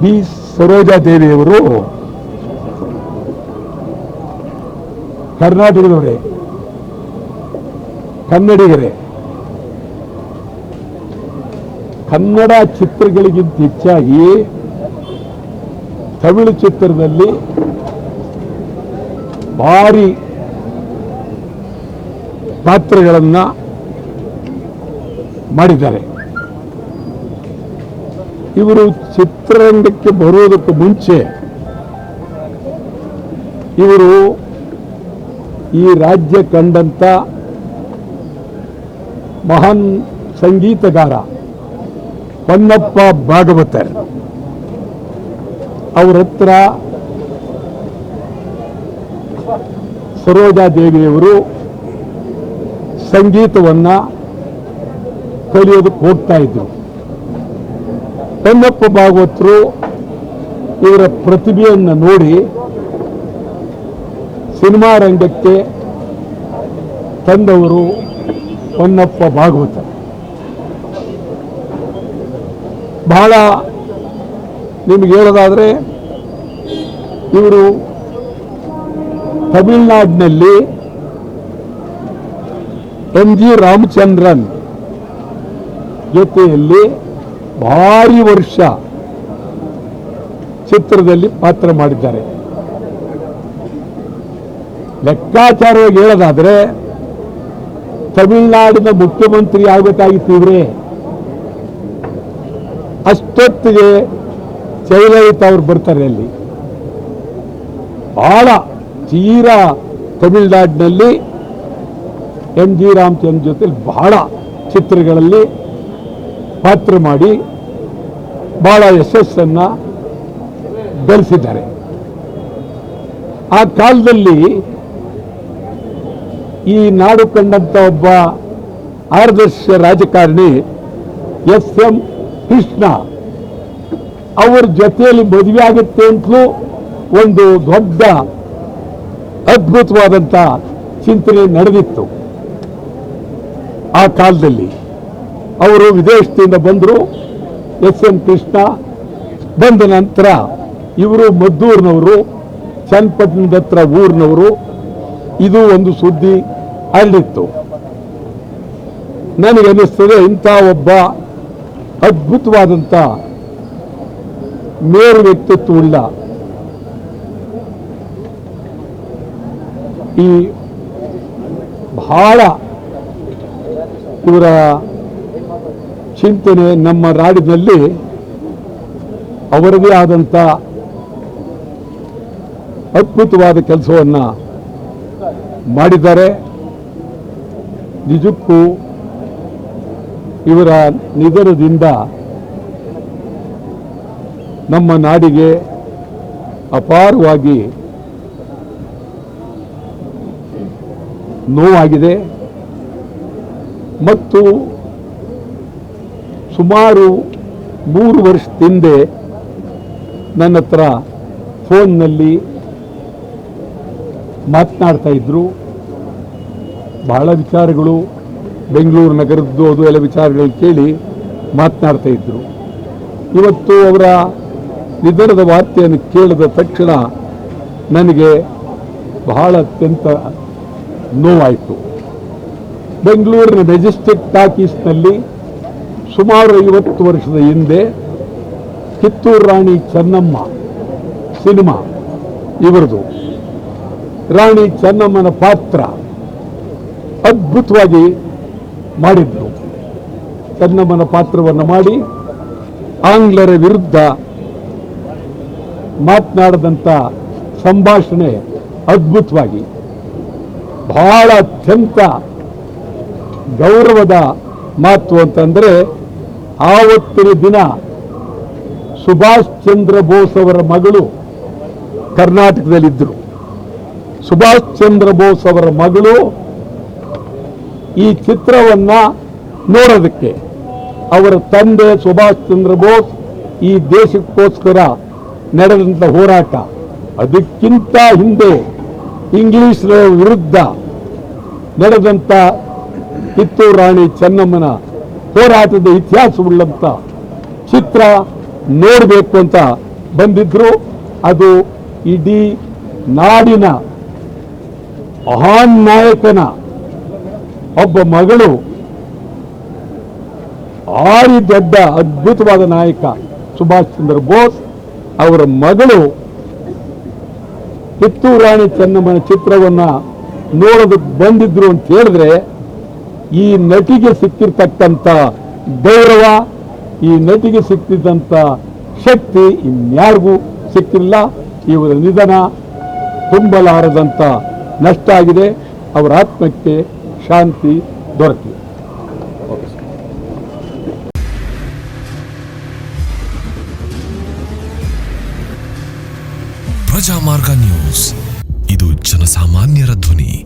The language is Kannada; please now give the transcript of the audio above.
ಬಿ ಸರೋಜಾ ದೇವಿಯವರು ಕರ್ನಾಟಕದವರೇ ಕನ್ನಡಿಗರೇ ಕನ್ನಡ ಚಿತ್ರಗಳಿಗಿಂತ ಹೆಚ್ಚಾಗಿ ತಮಿಳು ಚಿತ್ರದಲ್ಲಿ ಭಾರಿ ಪಾತ್ರಗಳನ್ನು ಮಾಡಿದ್ದಾರೆ. ಇವರು ಚಿತ್ರರಂಗಕ್ಕೆ ಬರುವುದಕ್ಕೆ ಮುಂಚೆ ಇವರು ಈ ರಾಜ್ಯ ಕಂಡಂತ ಮಹಾನ್ ಸಂಗೀತಗಾರ ಹೊನ್ನಪ್ಪ ಭಾಗವತರ್. ಅವರ ಹತ್ರ ಸರೋಜಾ ದೇವಿಯವರು ಸಂಗೀತವನ್ನ ಕಲಿಯೋದಕ್ಕೆ ಹೋಗ್ತಾ ಇದ್ರು. ಹೊನ್ನಪ್ಪ ಭಾಗವತರು ಇವರ ಪ್ರತಿಭೆಯನ್ನು ನೋಡಿ ಸಿನಿಮಾ ರಂಗಕ್ಕೆ ತಂದವರು ಹೊನ್ನಪ್ಪ ಭಾಗವತ. ಬಹಳ ನಿಮ್ಗೆ ಹೇಳೋದಾದ್ರೆ ಇವರು ತಮಿಳುನಾಡಿನಲ್ಲಿ ಎಂ ಜಿ ರಾಮಚಂದ್ರನ್ ಜೊತೆಯಲ್ಲಿ ಭಾರಿ ವರ್ಷ ಚಿತ್ರದಲ್ಲಿ ಪಾತ್ರ ಮಾಡಿದ್ದಾರೆ. ಲೆಕ್ಕಾಚಾರವಾಗಿ ಹೇಳೋದಾದ್ರೆ, ತಮಿಳುನಾಡಿನ ಮುಖ್ಯಮಂತ್ರಿ ಆಗಬೇಕಾಗಿತ್ತು ಇವ್ರೆ. ಅಷ್ಟೊತ್ತಿಗೆ ಜಯಲಲಿತಾ ಅವ್ರು ಬರ್ತಾರೆ ಅಲ್ಲಿ. ಬಹಳ ತೀರಾ ತಮಿಳುನಾಡಿನಲ್ಲಿ ಎಂ ಜಿ ರಾಮಚಂದ್ರ ಜೊತೆ ಬಹಳ ಚಿತ್ರಗಳಲ್ಲಿ ಪಾತ್ರ ಮಾಡಿ ಬಹಳ ಯಶಸ್ಸನ್ನ ಗಳಿಸಿದ್ದಾರೆ. ಆ ಕಾಲದಲ್ಲಿ ಈ ನಾಡು ಕಂಡಂಥ ಒಬ್ಬ ಆದರ್ಶ ರಾಜಕಾರಣಿ ಎಸ್ ಎಂ ಕೃಷ್ಣ ಅವರ ಜೊತೆಯಲ್ಲಿ ಮದುವೆ ಆಗುತ್ತೆ ಅಂತಲೂ ಒಂದು ದೊಡ್ಡ ಅದ್ಭುತವಾದಂಥ ಚಿಂತನೆ ನಡೆದಿತ್ತು ಆ ಕಾಲದಲ್ಲಿ. ಅವರು ವಿದೇಶದಿಂದ ಬಂದರು, ಎಸ್ ಎಂ ಕೃಷ್ಣ ಬಂದ ನಂತರ ಇವರು ಮದ್ದೂರಿನವರು, ಚನ್ನಪಟ್ಟಣದ ಹತ್ರ ಊರಿನವರು. ಇದು ಒಂದು ಸುದ್ದಿ ಅಲ್ಲಿತ್ತು. ನನಗನ್ನಿಸ್ತದೆ ಇಂಥ ಒಬ್ಬ ಅದ್ಭುತವಾದಂಥ ಮೇರು ವ್ಯಕ್ತಿತ್ವವುಳ್ಳ ಈ ಬಹಳ ಇವರ ಚಿಂತನೆ ನಮ್ಮ ನಾಡಿನಲ್ಲಿ ಅವರದೇ ಆದಂಥ ಅದ್ಭುತವಾದ ಕೆಲಸವನ್ನು ಮಾಡಿದ್ದಾರೆ. ನಿಜಕ್ಕೂ ಇವರ ನಿಧನದಿಂದ ನಮ್ಮ ನಾಡಿಗೆ ಅಪಾರವಾಗಿ ನೋವಾಗಿದೆ. ಮತ್ತು ಸುಮಾರು ಮೂರು ವರ್ಷದ ಹಿಂದೆ ನನ್ನ ಹತ್ರ ಫೋನ್ನಲ್ಲಿ ಮಾತನಾಡ್ತಾ ಇದ್ದರು ಬಹಳ ವಿಚಾರಗಳು, ಬೆಂಗಳೂರು ನಗರದ್ದು ಅದು ಎಲ್ಲ ವಿಚಾರಗಳು ಕೇಳಿ ಮಾತನಾಡ್ತಾ ಇದ್ದರು ಇವತ್ತು ಅವರ ನಿಧನದ ವಾರ್ತೆಯನ್ನು ಕೇಳಿದ ತಕ್ಷಣ ನನಗೆ ಬಹಳ ಅತ್ಯಂತ ನೋವಾಯಿತು. ಬೆಂಗಳೂರಿನ ಮೆಜೆಸ್ಟಿಕ್ ಟಾಕೀಸ್ನಲ್ಲಿ ಸುಮಾರು ಐವತ್ತು ವರ್ಷದ ಹಿಂದೆ ಕಿತ್ತೂರು ರಾಣಿ ಚೆನ್ನಮ್ಮ ಸಿನಿಮಾ ಇವರದು. ರಾಣಿ ಚೆನ್ನಮ್ಮನ ಪಾತ್ರ ಅದ್ಭುತವಾಗಿ ಮಾಡಿದ್ರು. ಚೆನ್ನಮ್ಮನ ಪಾತ್ರವನ್ನು ಮಾಡಿ ಆಂಗ್ಲರ ವಿರುದ್ಧ ಮಾತನಾಡದಂಥ ಸಂಭಾಷಣೆ ಅದ್ಭುತವಾಗಿ. ಬಹಳ ಅತ್ಯಂತ ಗೌರವದ ಮಾತು ಅಂತಂದರೆ ಆವತ್ತಿನ ದಿನ ಸುಭಾಷ್ ಚಂದ್ರ ಬೋಸ್ ಅವರ ಮಗಳು ಕರ್ನಾಟಕದಲ್ಲಿದ್ದರು. ಸುಭಾಷ್ ಚಂದ್ರ ಬೋಸ್ ಅವರ ಮಗಳು ಈ ಚಿತ್ರವನ್ನ ನೋಡೋದಕ್ಕೆ ಅವರ ತಂದೆ ಸುಭಾಷ್ ಚಂದ್ರ ಬೋಸ್ ಈ ದೇಶಕ್ಕೋಸ್ಕರ ನಡೆದಂಥ ಹೋರಾಟ. ಅದಕ್ಕಿಂತ ಹಿಂದೆ ಇಂಗ್ಲಿಷರ ವಿರುದ್ಧ ನಡೆದಂಥ ಕಿತ್ತೂರು ರಾಣಿ ಚೆನ್ನಮ್ಮನ ಹೋರಾಟದ ಇತಿಹಾಸವುಳ್ಳಂತ ಚಿತ್ರ ನೋಡಬೇಕು ಅಂತ ಬಂದಿದ್ರು. ಅದು ಇಡೀ ನಾಡಿನ ಮಹಾನ್ ನಾಯಕನ ಒಬ್ಬ ಮಗಳು, ಆರಿ ದೊಡ್ಡ ಅದ್ಭುತವಾದ ನಾಯಕ ಸುಭಾಷ್ ಚಂದ್ರ ಬೋಸ್ ಅವರ ಮಗಳು ಕಿತ್ತೂರು ರಾಣಿ ಚೆನ್ನಮ್ಮನ ಚಿತ್ರವನ್ನ ನೋಡೋದಕ್ಕೆ ಬಂದಿದ್ರು ಅಂತ ಹೇಳಿದ್ರೆ ಈ ನಟಿಗೆ ಸಿಕ್ಕಿರ್ತಕ್ಕಂಥ ಗೌರವ, ಈ ನಟಿಗೆ ಸಿಕ್ಕಿದ್ದಂಥ ಶಕ್ತಿ ಇನ್ಯಾರಿಗೂ ಸಿಕ್ಕಿಲ್ಲ. ಇವರ ನಿಧನ ತುಂಬಲಾರದಂಥ ನಷ್ಟ ಆಗಿದೆ. ಅವರ ಆತ್ಮಕ್ಕೆ ಶಾಂತಿ ದೊರಕಲಿ ಪ್ರಜಾಮಾರ್ಗ ನ್ಯೂಸ್. ಇದು ಜನಸಾಮಾನ್ಯರ ಧ್ವನಿ.